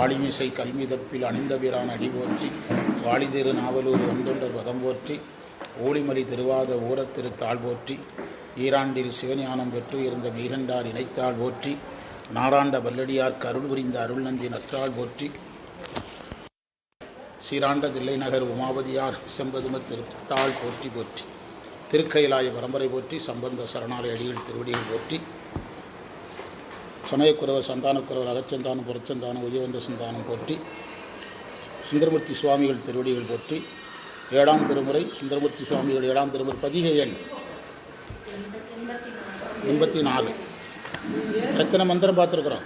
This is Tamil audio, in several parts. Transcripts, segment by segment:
ஆளிமிசை கல்மிதப்பில் அணிந்தபிரான் அடி வாலிதிரு நாவலூர் வந்தொண்டர் வதம் போற்றி ஓளிமலி திருவாத ஊரத் திருத்தாள் போற்றி ஈராண்டில் சிவஞானம் பெற்று இருந்த மெய்கண்டார் இணைத்தாள் போற்றி நாராண்ட வல்லடியார் கருள் புரிந்த அருள் நந்தி நற்றாள் போற்றி சீராண்ட தில்லை நகர் உமாவதியார் செம்பதும திருத்தாள் போற்றி போற்றி திருக்கயிலாய பரம்பரை போற்றி சம்பந்த சரணாலய அடிகள் திருவடிகள் போற்றி சமயக்குறவர் சந்தானக்குறவர் அகச்சந்தானம் புறச்சந்தானம் உயவந்த சந்தானம் போற்றி சுந்தரமூர்த்தி சுவாமிகள் திருவடிகள் போற்றி ஏழாம் திருமுறை சுந்தரமூர்த்தி சுவாமிகள் ஏழாம் திருமுறை பதிகை எண் எண்பத்தி நாலு. எத்தனை மந்திரம் பார்த்துருக்குறோம்?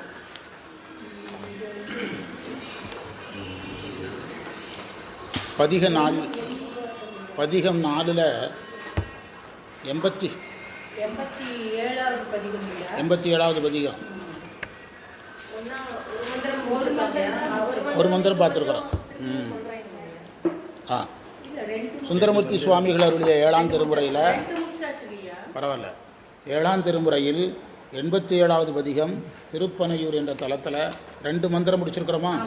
பதிக நாலு பதிகம் நாலில் எண்பத்தி எண்பத்தி ஏழாவது பதிகம். ஒரு மந்திரம் பார்த்துருக்குறோம். ம். ஆ. சுந்தரமூர்த்தி சுவாமிகள் அருளிய ஏழாம் திருமுறையில் பரவாயில்ல. ஏழாம் திருமுறையில் எண்பத்தி ஏழாவது பதிகம் திருப்பனையூர் என்ற தளத்தில் ரெண்டு மந்திரம் முடிச்சிருக்கிறோமா?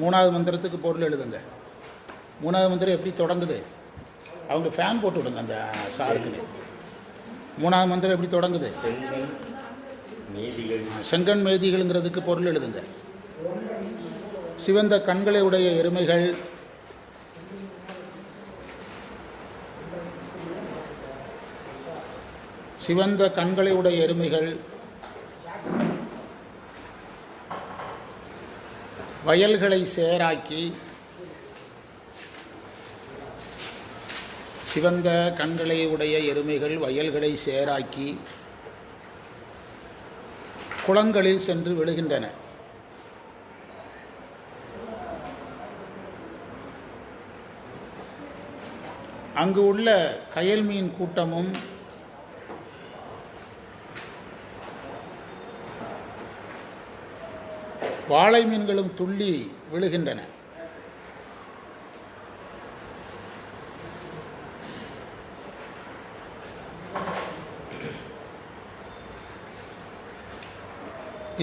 மூணாவது மந்திரத்துக்கு பொருள் எழுதுங்க. மூணாவது மந்திரம் எப்படி தொடங்குது? அவங்க ஃபேன் போட்டு விடுங்க அந்த சாருக்குன்னு. மூணாவது மந்திரம் எப்படி தொடங்குது? செங்கன் மேதிகள்ங்கிறதுக்கு பொருள் எழுதுங்க. சிவந்த கண்களை உடைய எருமைகள். சிவந்த கண்களை உடைய எருமைகள். வயல்களை சேராக்கி. சிவந்த கண்களை உடைய எருமைகள் வயல்களை சேராக்கி. குளங்களில் சென்று விழுகின்றன. அங்கு உள்ள கயல் மீன் கூட்டமும் வாழை மீன்களும் துள்ளி விழுகின்றன.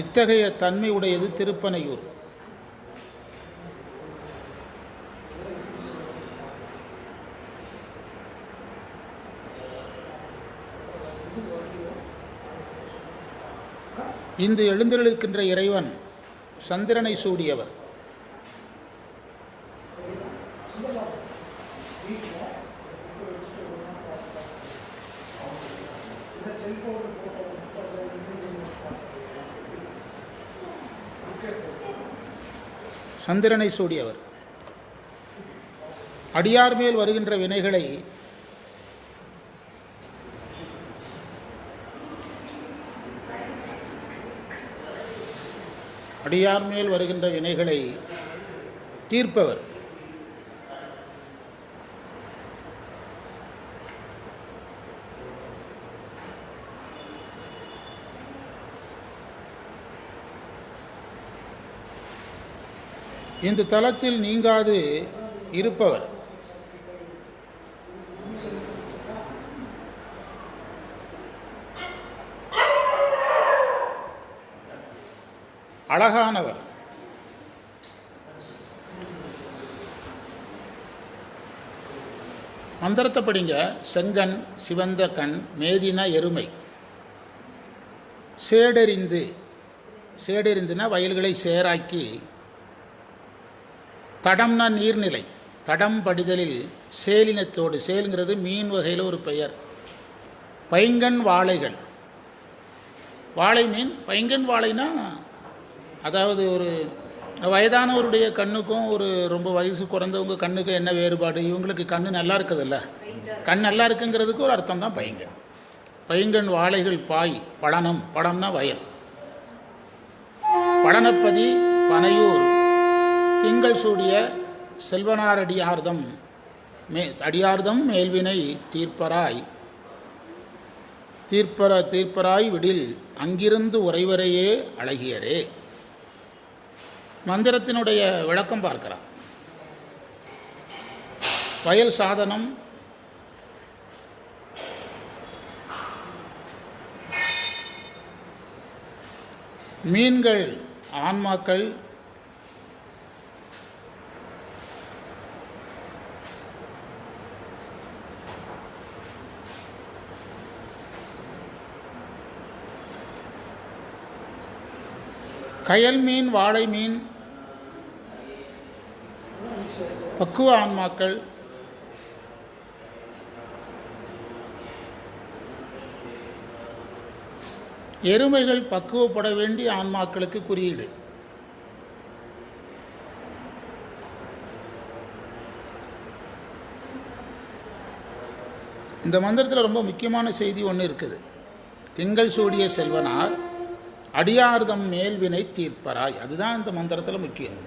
இத்தகைய தன்மை உடையது திருப்பனையூர். இன்று எழுந்திருக்கின்ற இறைவன் சந்திரனை சூடியவர். சந்திரனை சூடியவர். அடியார் மேல் வருகின்ற வினைகளை அடியான் மேல் வருகின்ற வினைகளை தீர்ப்பவர். இந்த தளத்தில் நீங்காது இருப்பவர். அழகானவர். மந்திரத்தை படிங்க. செங்கன் சிவந்த கண் மேதின எருமை. சேடறிந்து சேடறிந்துனா வயல்களை சேராக்கி தடம்னா நீர்நிலை. தடம் படிதலில் சேலினத்தோடு சேலுங்கிறது மீன் வகையில் ஒரு பெயர். பைங்கன் வாழைகள். வாழை மீன் பைங்கன் வாழைனா அதாவது ஒரு வயதானவருடைய கண்ணுக்கும் ஒரு ரொம்ப வயசு குறைந்தவங்க கண்ணுக்கு என்ன வேறுபாடு? இவங்களுக்கு கண்ணு நல்லா இருக்குதுல்ல. கண் நல்லா இருக்குங்கிறதுக்கு ஒரு அர்த்தம் தான் பைங்கன் பைங்கன் வாழைகள் பாய் பழனம் பழம்னா வயல். பழனப்பதி பனையூர். திங்கள் சூடிய செல்வனார் அடியார்தம். மே அடியார்தம் மேல்வினை தீர்ப்பராய். தீர்ப்பர தீர்ப்பராய் விடில். அங்கிருந்து உறைவரையே அழகியரே. மந்திரத்தினுடைய விளக்கம் பார்க்கலாம் வயல் சாதனம் மீன்கள் ஆன்மாக்கள் கயல் மீன் வாழை மீன் பக்குவ ஆன்மாக்கள். எருமைகள் பக்குவப்பட வேண்டிய ஆன்மாக்களுக்கு குறியீடு. இந்த மந்திரத்தில் ரொம்ப முக்கியமான செய்தி ஒன்று இருக்குது. திங்கள் சூடிய செல்வனார் அடியார்தம் மேல்வினை தீர்ப்பராய். அதுதான் இந்த மந்திரத்தில் முக்கியம்.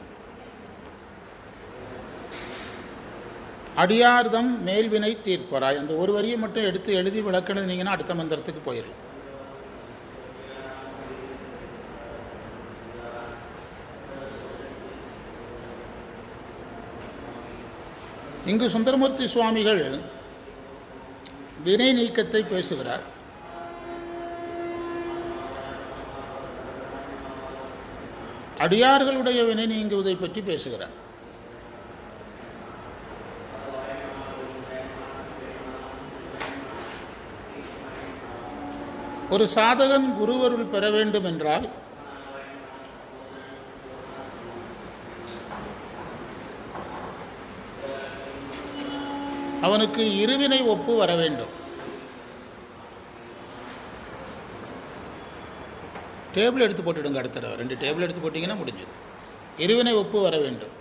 அடியார்தம் மேல்வினை தீர்ப்பராய். அந்த ஒரு வரியை மட்டும் எடுத்து எழுதி விளக்கணுனீங்கன்னா அடுத்த மந்திரத்துக்கு போயிடலாம். இங்கு சுந்தரமூர்த்தி சுவாமிகள் வினை நீக்கத்தை பேசுகிறார். அடியார்களுடைய வினை நீங்குவதை பற்றி பேசுகிறார். ஒரு சாதகன் குருவருள் பெற வேண்டும் என்றால் அவனுக்கு இருவினை ஒப்பு வர வேண்டும். டேபிள் எடுத்து போட்டுடுங்க அடுத்த தடவை. ரெண்டு டேபிள் எடுத்து போட்டிங்கன்னா முடிஞ்சது. இருவினை ஒப்பு வர வேண்டும்.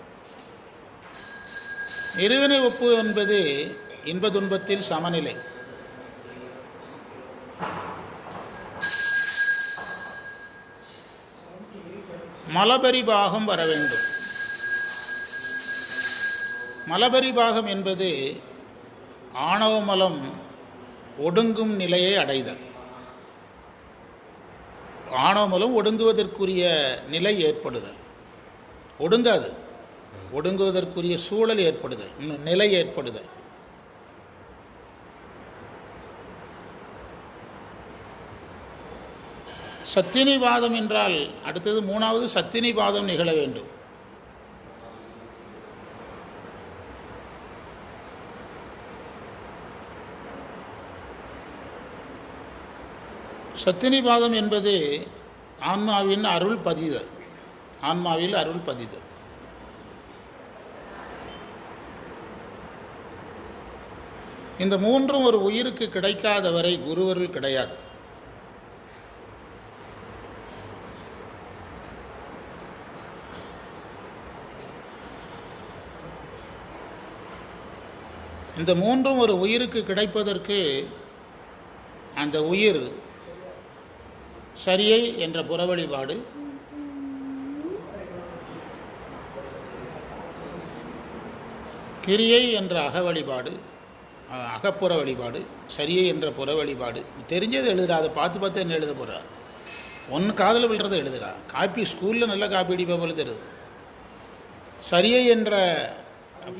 இருவினை ஒப்பு என்பது இன்ப துன்பத்தில் சமநிலை. மலபரி பாகம் வர வேண்டும். மலபரிபாகம் என்பது ஆணவமலம் ஒடுங்கும் நிலையை அடைதல். ஆணவமலம் ஒடுங்குவதற்குரிய நிலை ஏற்படுதல். ஒடுங்காது. ஒடுங்குவதற்குரிய சூழல் ஏற்படுதல். நிலை ஏற்படுதல். சத்தினிவாதம் என்றால் அடுத்தது மூணாவது சத்தினிவாதம் நிகழ வேண்டும். சத்தினிபாதம் என்பது ஆன்மாவின் அருள் பதிதல். ஆன்மாவில் அருள் பதிதல். இந்த மூன்றும் ஒரு உயிருக்கு கிடைக்காத வரை குருவருள் கிடையாது. இந்த மூன்றும் ஒரு உயிருக்கு கிடைப்பதற்கு அந்த உயிர் சரியை என்ற புற வழிபாடு கிரியை என்ற அக வழிபாடு அகப்புற வழிபாடு சரியை என்ற புற வழிபாடு தெரிஞ்சது எழுதுறா அதை பார்த்து பார்த்து என்ன எழுத போகிறா ஒன்று காதில் விழுறதை எழுதுறா காப்பி ஸ்கூலில் நல்ல காப்பி அடிப்பா போல சரியை என்ற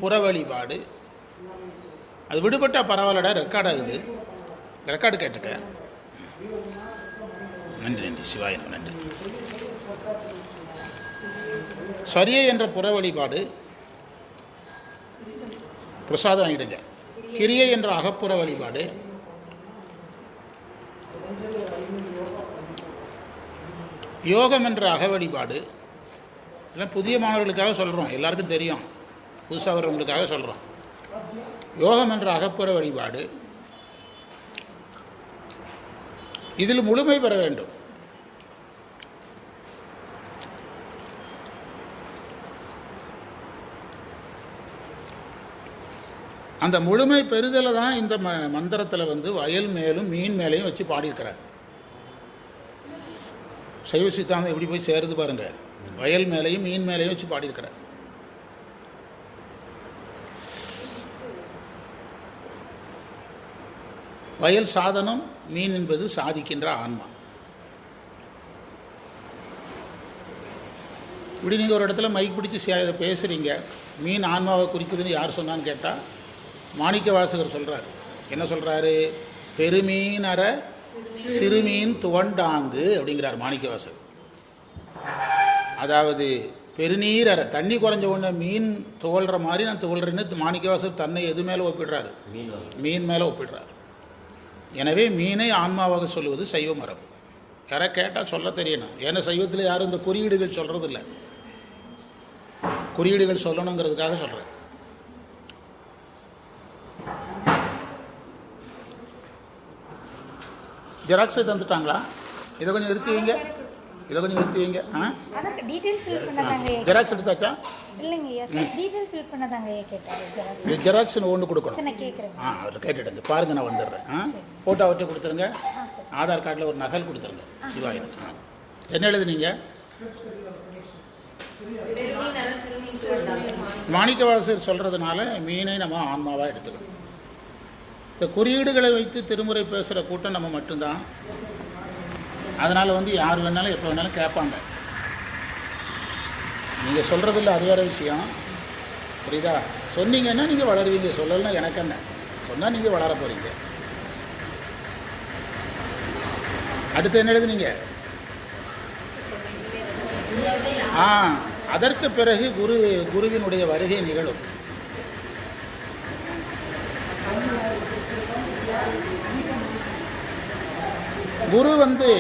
புற வழிபாடு அது விடுபட்டால் பரவாயில்லடா ரெக்கார்ட் ஆகுது. ரெக்கார்டு கேட்டுக்க நன்றி நன்றி. சிவாயினம் நன்றி. சரியை என்ற புற வழிபாடு. பிரசாதம் வாங்கிடுங்க. கிரியை என்ற அகப்புற வழிபாடு. யோகம் என்ற அக வழிபாடு. எல்லாம் புதிய மாணவர்களுக்காக சொல்கிறோம் எல்லாருக்கும் தெரியும். புதுசாக வர்றவங்களுக்காக சொல்கிறோம் யோகம் என்ற அகப்புற வழிபாடு. இதில் முழுமை பெற வேண்டும். அந்த முழுமை பெறுதலை தான் இந்த ம மந்திரத்தில் வந்து வயல் மேலும் மீன் மேலையும் வச்சு பாடியிருக்கிறார். சைவ சித்தாந்தம் எப்படி போய் சேருது பாருங்கள் வயல் மேலையும் மீன் மேலையும் வச்சு பாடியிருக்கிறார். வயல் சாதனம் மீன் என்பது சாதிக்கின்ற ஆன்மா. இப்படி நீங்கள் ஒரு இடத்துல மைக் பிடிச்சி பேசுறீங்க. மீன் ஆன்மாவை குறிக்குதுன்னு யார் சொன்னான்னு கேட்டால் மாணிக்க வாசகர் சொல்கிறார் என்ன சொல்கிறாரு பெருமீன் அற சிறுமீன் துவண்டாங்கு அப்படிங்கிறார் மாணிக்க வாசகர் அதாவது பெருநீர் அற தண்ணி குறைஞ்ச உடனே மீன் துவள்ற மாதிரி நான் துவள்றேன்னு மாணிக்க வாசகர் தன்னை எது மேலே ஒப்பிடுறாரு. மீன் மேலே ஒப்பிடுறார். எனவே மீனை ஆன்மாவாக சொல்லுவது சைவ மரபு. யாராவது கேட்டால் சொல்ல தெரியணும். ஏன்னா சைவத்தில் யாரும் இந்த குறியீடுகள் சொல்கிறது இல்லை குறியீடுகள் சொல்லணுங்கிறதுக்காக சொல்கிறேன் ஜெராக்ஸை தந்துட்டாங்களா? இதை கொஞ்சம் நிறுத்தி வைங்க. இதை கொஞ்சம் நிறுத்தி வைங்க ஜெராக்ஸ் எடுத்தாச்சா? இல்லைங்க ஜெராக்ஸ் ஒன்று கொடுக்கணும். ஆ அவர் கேட்டுடுங்க பாருங்க நான் வந்துடுறேன். ஆ? ஃபோட்டோ அவர்கிட்ட கொடுத்துருங்க. ஆதார் கார்டில் ஒரு நகல் கொடுத்துருங்க. சிவாயன். ஆ. என்ன எழுதுனீங்க? மாணிக்கவாசர் சொல்கிறதுனால மீனை நம்ம ஆன்மாவாக எடுத்துக்கணும். இந்த குறியீடுகளை வைத்து திருமுறை பேசுகிற கூட்டம் நம்ம மட்டும்தான். அதனால் வந்து யார் வேணாலும் எப்போ வேணாலும் கேட்பாங்க. நீங்கள் சொல்கிறதில்ல அது வேறு விஷயம். புரியுதா? சொன்னீங்கன்னா நீங்கள் வளருவீங்க. சொல்லலைன்னா எனக்கு என்ன? சொன்னால் நீங்கள் வளர போகிறீங்க அடுத்து என்ன எழுதுனீங்க? ஆ அதற்கு பிறகு குரு குருவினுடைய வருகை நிகழும். குரு வந்து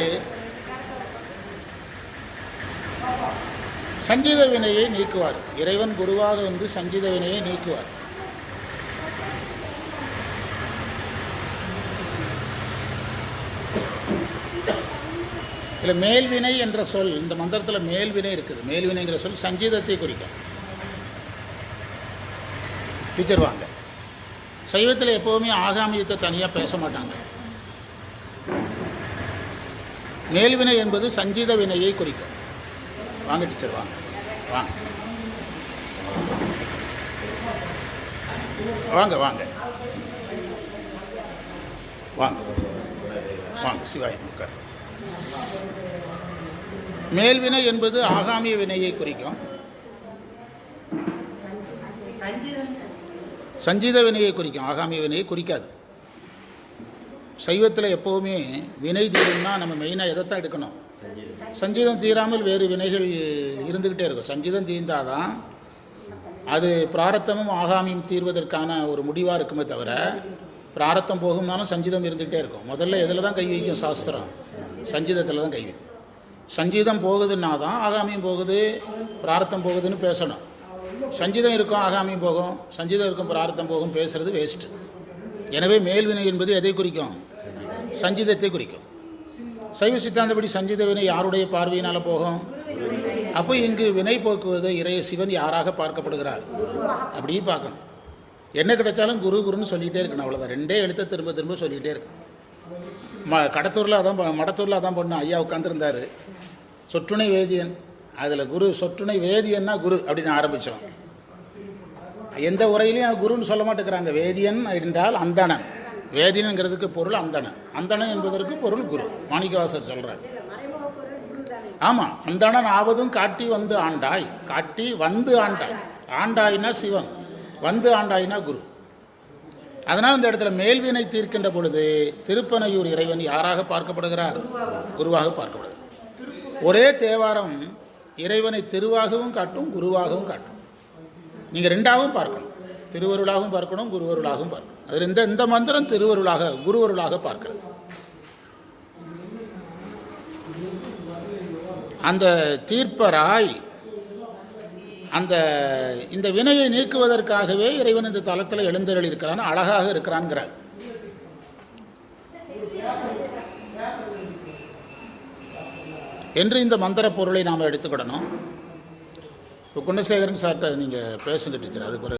சஞ்சீத வினையை நீக்குவார். இறைவன் குருவாக வந்து சஞ்சீத வினையை நீக்குவார். இதில் மேல்வினை என்ற சொல் இந்த மந்திரத்தில் மேல்வினை இருக்குது. மேல்வினைங்கிற சொல் சங்கீதத்தை குறிக்கும். டீச்சர் வாங்க. சைவத்தில் எப்போவுமே ஆகாமியத்தை தனியாக பேச மாட்டாங்க. மேல்வினை என்பது சஞ்சீத வினையை குறிக்கும். வாங்க டீச்சர் வாங்க. வாங்க. வாங்க வாங்க. வாங்க. வாங்க சிவாய் உட்கார் மேல்வினை என்பது ஆகாமிய வினையை குறிக்கும். சஞ்சீத வினையை குறிக்கும். ஆகாமிய வினையை குறிக்காது. சைவத்தில் எப்போவுமே வினை தீரும்னா நம்ம மெயினாக எதைத்தான் எடுக்கணும்? சஞ்சீதம் தீராமல் வேறு வினைகள் இருந்துக்கிட்டே இருக்கும். சஞ்சீதம் தீர்ந்தாதான் அது பிராரத்தமும் ஆகாமியும் தீர்வதற்கான ஒரு முடிவாக இருக்குமே தவிர பிராரத்தம் போகும்னாலும் சஞ்சீதம் இருந்துக்கிட்டே இருக்கும். முதல்ல எதில் தான் கை வைக்கும் சாஸ்திரம்? சஞ்சீதத்தில் தான் கை வைக்கும். சஞ்சீதம் போகுதுன்னா தான் ஆகாமியும் போகுது பிராரத்தம் போகுதுன்னு பேசணும். சஞ்சீதம் இருக்கும் ஆகாமியும் போகும். சஞ்சீதம் இருக்கும் பிரார்த்தம் போகும் பேசுறது வேஸ்ட்டு எனவே மேல்வினை என்பது எதை குறிக்கும்? சஞ்சீதத்தை குறிக்கும். சைவ சித்தாந்தப்படி சஞ்சீத வினை யாருடைய பார்வையினால் போகும்? அப்போ இங்கு வினை போக்குவது இறைய சிவன் யாராக பார்க்கப்படுகிறார்? அப்படியும் பார்க்கணும். என்ன கிடைச்சாலும் குரு குருன்னு சொல்லிகிட்டே இருக்கணும். அவ்வளோதான் ரெண்டே எழுத்த திரும்ப திரும்ப சொல்லிகிட்டே இருக்கணும். ம கடத்தூரில் அதான் மடத்தூரில் அதான் பண்ண. ஐயா உட்காந்துருந்தார் சொற்றுணை வேதியன். அதில் குரு சொற்றுணை வேதியன்னா குரு அப்படின்னு ஆரம்பித்தோம் எந்த உரையிலையும் குருன்னு சொல்ல மாட்டேங்கிறாங்க. வேதியன் என்றால் அந்தணன். வேதினுங்கிறதுக்கு பொருள் அந்தணன் அந்தணன் என்பதற்கு பொருள் குரு. மாணிக்கவாசர் சொல்கிறார் ஆமாம் அந்தணன் ஆவதும் காட்டி வந்து ஆண்டாய். காட்டி வந்து ஆண்டாய். ஆண்டாய்னா சிவன் வந்து ஆண்டாய்னா குரு. அதனால் இந்த இடத்துல மேல்வினை தீர்க்கின்ற பொழுது திருப்பனையூர் இறைவன் யாராக பார்க்கப்படுகிறார்? குருவாக பார்க்கப்படுகிறார். ஒரே தேவாரம் இறைவனை திருவாகவும் காட்டும் குருவாகவும் காட்டும். நீங்கள் ரெண்டாகவும் பார்க்கணும். திருவருளாகவும் பார்க்கணும் குருவருளாகவும் பார்க்கணும். அதில் இந்த இந்த மந்திரம் திருவருளாக குருவருளாக பார்க்கிறது. அந்த தீர்ப்பராய் அந்த இந்த வினையை நீக்குவதற்காகவே இறைவன் இந்த தளத்தில் எழுந்தருள் இருக்கிறான் அழகாக இருக்கிறான்கிறார். என்று இந்த மந்திர பொருளை நாம் எடுத்துக்கிடணும் இப்போ குணசேகரன் சார்கிட்ட நீங்கள் பேசுங்க டீச்சர். அதுக்கு பிறகு